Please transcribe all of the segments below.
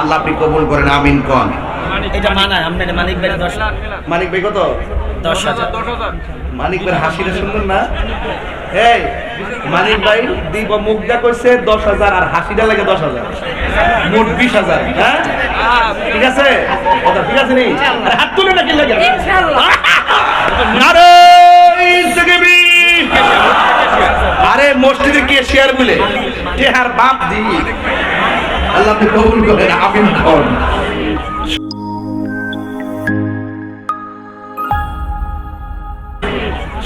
আল্লাহ আপনি কবুল করেন আমিন কন। এটা মানায় আপনার মানিক ভাই দশ মানিক ভাই কত? দশ হাজার। মানিক ভাই হাসিটা সুন্দর না? এই মানিক ভাই দিব মুখটা কইছে দশ হাজার আর হাসিটা লাগে দশ হাজার। মোট বিশ হাজার হ্যাঁ? ঠিক আছে? কথা ঠিক আছে নি? আরে হাত তুলে নাকি লাগে? নারে! আরে মসজিদে কে শেয়ার বলে কে আর বাপ দি? আল্লাহ আপনি কবুল করেন আমিন কন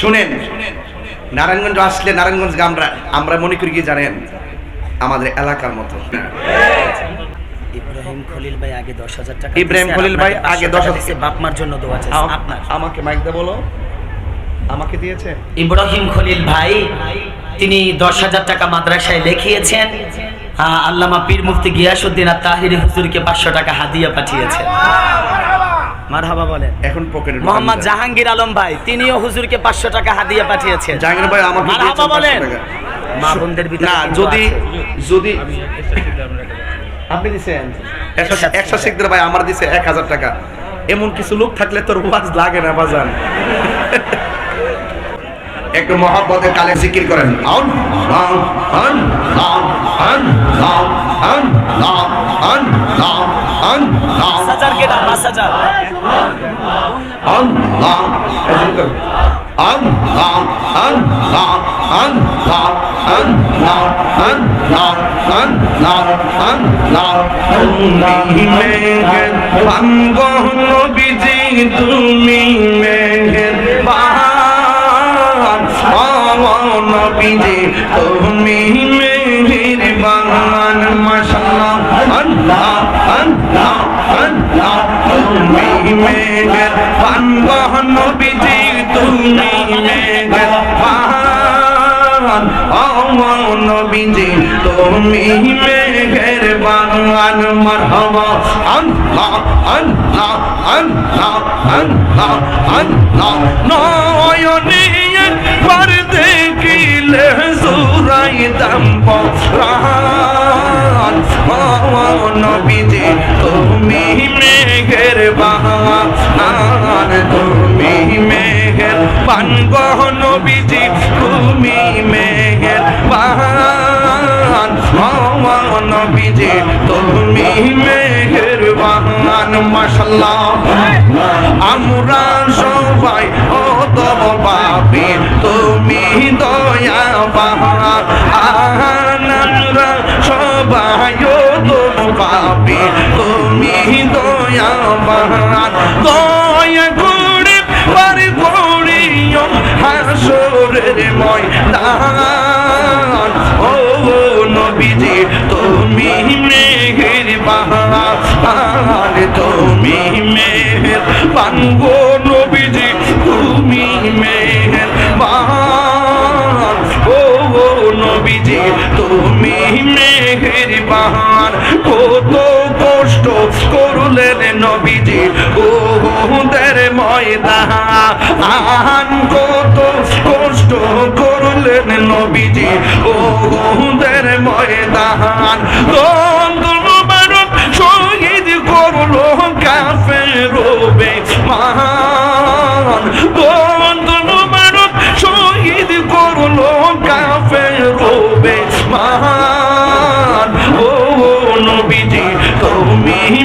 শুনেন নারায়ণগঞ্জ আসলে নারায়ণগঞ্জ আমরা আমরা মনে করি কি জানেন? আমাদের এলাকার মতো। ইব্রাহিম খলিল ভাই আগে দশ হাজার টাকা ইব্রাহিম খলিল ভাই আগে 500 টাকা 10,000 দিছে, বাপ মার জন্য দোয়া চাইছে আপনার। আমাকে মাইক দা বলো। আমাকে দিয়েছে? ইব্রাহিম খলিল ভাই তিনি দশ হাজার টাকা মাদ্রাসায় দেখিয়েছেন আহ, আল্লামা পীর মুফতি গিয়াসুদ্দিন আর তাহিরি হুজুরকে পাঁচশো টাকা হাদিয়া পাঠিয়েছেন। মারহাবা বলেন। এখন পকেটে মোহাম্মদ জাহাঙ্গীর আলম ভাই তিনিও হুজুরকে পাঁচশো টাকা হাদিয়া পাঠিয়েছেন। জাহাঙ্গীর ভাই আমাকে মারহাবা বলেন। মা বোনদের ভিতরে না যদি যদি আপনি দিছেন? একশো- একশো শিখদের ভাই আমার দিছে এক হাজার টাকা। এমন কিছু লোক থাকলে তোর ওয়াজ লাগে না বাজান। একটু মহাব্বতে কালে জিকির করেন আন লাউ আন লাউ আন লাউ আন লাউ আন পাঁচ আন আন লাউ তুমি বাহান নবীজি তুমি মেঘের বাগান, মাশাআল্লাহ, আল্লাহ আল্লাহ আল্লাহ। তুমি মেঘের পাঙ্গন বিজি তুমি মেঘের বাগান। নবীজি তুমি মেঘের বাগান, মারহাবা। আল্লাহ আল্লাহ আল্লাহ আল্লাহ আল্লাহ। নয়নে দেখিলে সুরাই দাম পরান নবীজি, তুমি মেঘের বাগান তুমি মেঘের পানগহ নবীজি, তুমি মেঘের বাগান নবীজি, তুমি মেঘের বাগান মাশাল্লাহ। আমরা সবাই পাপি তুমি দয়া বাহান দয়া বাহান তুমি মেঘের পাঙ্গো নবীজি, তুমি মেঘের বাহান ও নবীজি, তুমি মেঘের কত কষ্ট করলেন নবীজি ও দের ময়দান কত কষ্ট করলেন নবীজি ও দের ময়দান করল কাফের রবে। মান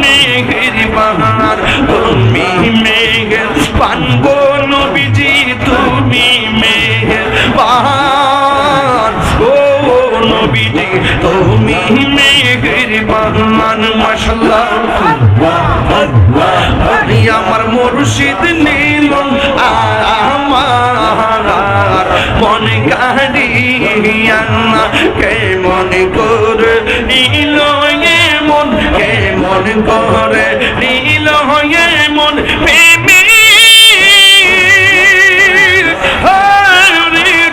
মেঘের বাহার তুমি মেঘের পানগো নবীজি, তুমি মেঘের বাহার ও নবীজি তুমি মেঘের মাশাল্লাহ। আমি আমার মুর্শিদ নীল আমার মনে কাহিয়া কে মনে করে নীল কে মন করে নীল মন প্রেমী।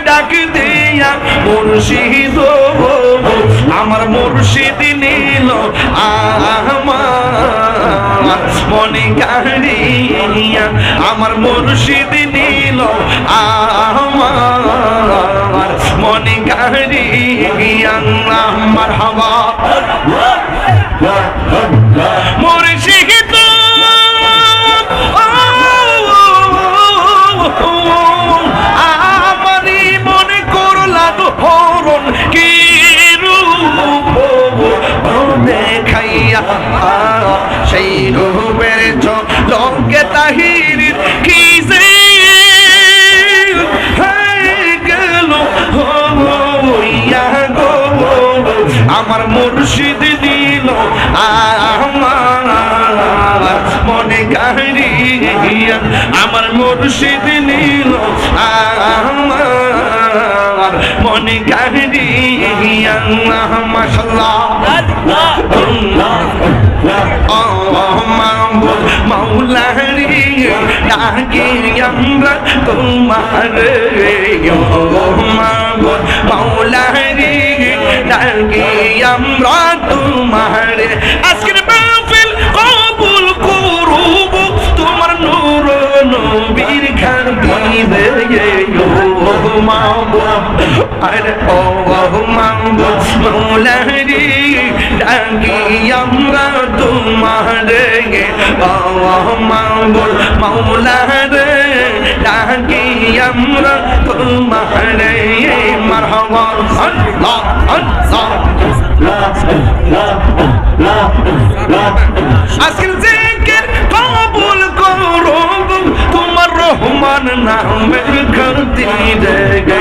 ডাক দিয়া মুর্শিদ আমার মুর্শিদ নীল আমার। মনে কাহিয়া আমার মুর্শিদ নীল আমার। মনে কাহিয়া আমার হাওয়া। মোর মুর্শিদ নিল আমার মনে কাহিয়া মাশাল্লাহ। মৌলারি ডাকি আমরা তোমার মৌলারি ডাকি আমরা তোমার। আজকের আরে মাহবুব মৌলারি ডাকি আমরা তোমার মাহবুব মৌলারে ডাকি আমরা তোমার মারহাবা আল্লাহ আল্লাহ আজকের জিকির নামের খাতিরে গে।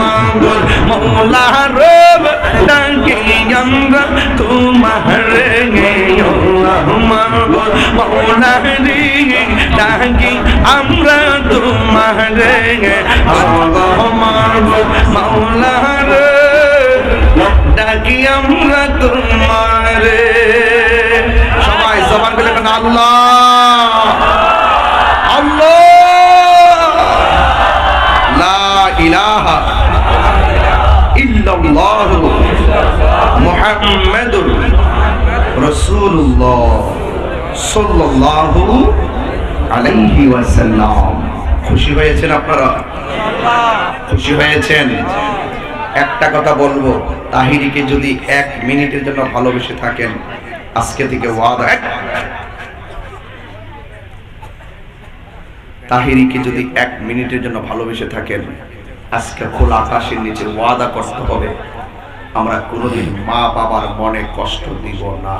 মাগল মৌলা রব ডাকি আমরা তোমার গে মাগল মৌলা রে ডাকি আমরা, তোমার গে রে ডাকি আমরা। মুহাম্মাদুর রাসূলুল্লাহ সাল্লাল্লাহু আলাইহি ওয়াসাল্লাম খুশি হয়েছেন আপনারা? খুশি হয়েছেন? একটা কথা বলব, তাহিরিকে যদি এক মিনিটের জন্য ভালোবেসে থাকেন, আজকে থেকে ওয়াদা। তাহিরিকে যদি এক মিনিটের জন্য ভালোবেসে থাকেন, আজকে খোলা আকাশের নিচে ওয়াদা করতে হবে। আমরা কোনোদিন মা বাবার মনে কষ্ট দিব না।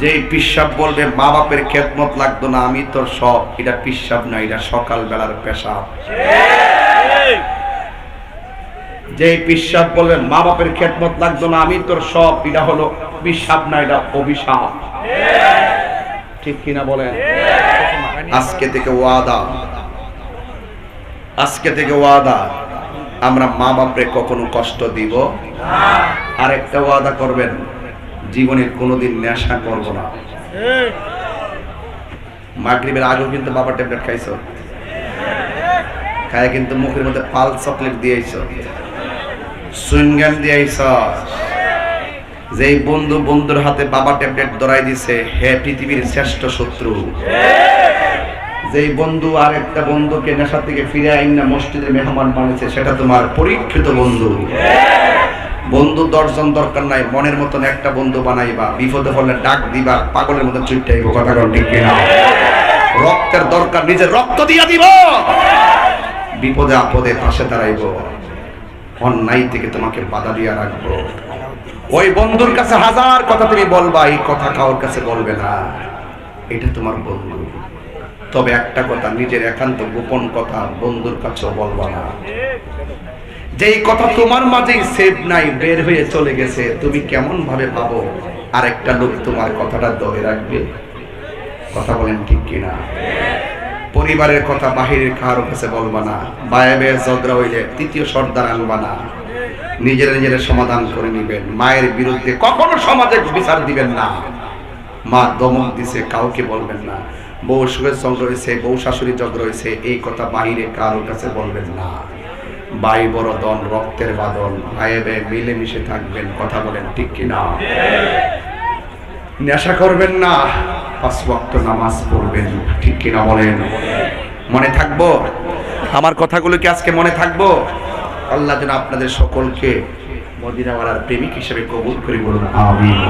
যে পিসাব বলবে মা বাপের খেদমত লাগতো না আমি তোর সব এটা পিসাব না এটা সকাল বেলার পেশাব যে পিসাব বলবে মা বাপের খেদমত লাগতো না আমি তোর সব এটা হলো পিসাব না এটা অভিশাপ। ঠিক কিনা বলেন? আজকে থেকে ওয়াদা। আজকে থেকে ওয়াদা। আমরা মা বাপরে কখনো কষ্ট দিব? আরেকটা ওয়াদা করবেন জীবনের কোনোদিন নেশা করব না। মাগরিবের আগেও কিন্তু বাবা ট্যাবলেট খাইছো? খায় কিন্তু মুখের মধ্যে পাল চকলেট দিয়েছ সুইনগান দিয়েছ যেই বন্ধু বন্ধুর হাতে বাবা ট্যাবলেট ধরাই দিছে, হে পৃথিবীর শ্রেষ্ঠ শত্রু। যেই বন্ধু আর একটা বন্ধুকে নেশা থেকে ফিরে আইন না, মসজিদে মেহমান বানিয়েছে, সেটা তোমার পরীক্ষিত বন্ধু। বন্ধু দর্শন দরকার নাই, মনের মতন একটা বন্ধু বানাইবা, বিপদে হলে ডাক দিবা, পাগলের মতো চুইটাইব কথা ঠিক কিনা? রক্তের দরকার, নিজের রক্ত দিয়া দিব। বিপদে আপদে পাশে দাঁড়াইব। অন্যায় থেকে তোমাকে বাধা দিয়া রাখব। ওই বন্ধুর কাছে হাজার কথা তুমি বলবা, এই কথা কারোর কাছে বলবে না। এটা তোমার বন্ধু। তবে একটা কথা, নিজের একান্ত গোপন কথা বন্ধুর কাছেও বলবা না। যেই কথা তোমার মাঝেই সেভ নাই, বের হয়ে চলে গেছে, তুমি কেমন ভাবে? পাবো আর একটা লোক তোমার কথাটা ধরে রাখবে। কথা বলেন ঠিক কিনা? পরিবারের কথা বাহিরের কারোর কাছে বলবা না। বায়ে বেয়ে হইলে তৃতীয় সর্দার আনবা না। নিজের নিজের সমাধান করে নিবেন। মায়ের বিরুদ্ধে কখনো সমাজে বিচার দিবেন না। মা দমক দিছে, কাউকে বলবেন না। বউ সুখের চন্দ্র রয়েছে, বউ শাশুড়ি চন্দ্র রয়েছে, এই কথা বাহিরে কারোর কাছে বলবেন না। বাই বড় রক্তের বাদন ভাইয়ে বে মিলেমিশে থাকবেন, কথা বলেন ঠিক কিনা? নেশা করবেন না, পাঁচ ওয়াক্ত নামাজ পড়বেন, ঠিক কিনা বলেন? মনে থাকব? আমার কথাগুলো কি আজকে মনে থাকব? আল্লাহ যেন আপনাদের সকলকে মদিনাওয়ালার প্রেমিক হিসেবে কবুল করে বলুন, আমিন।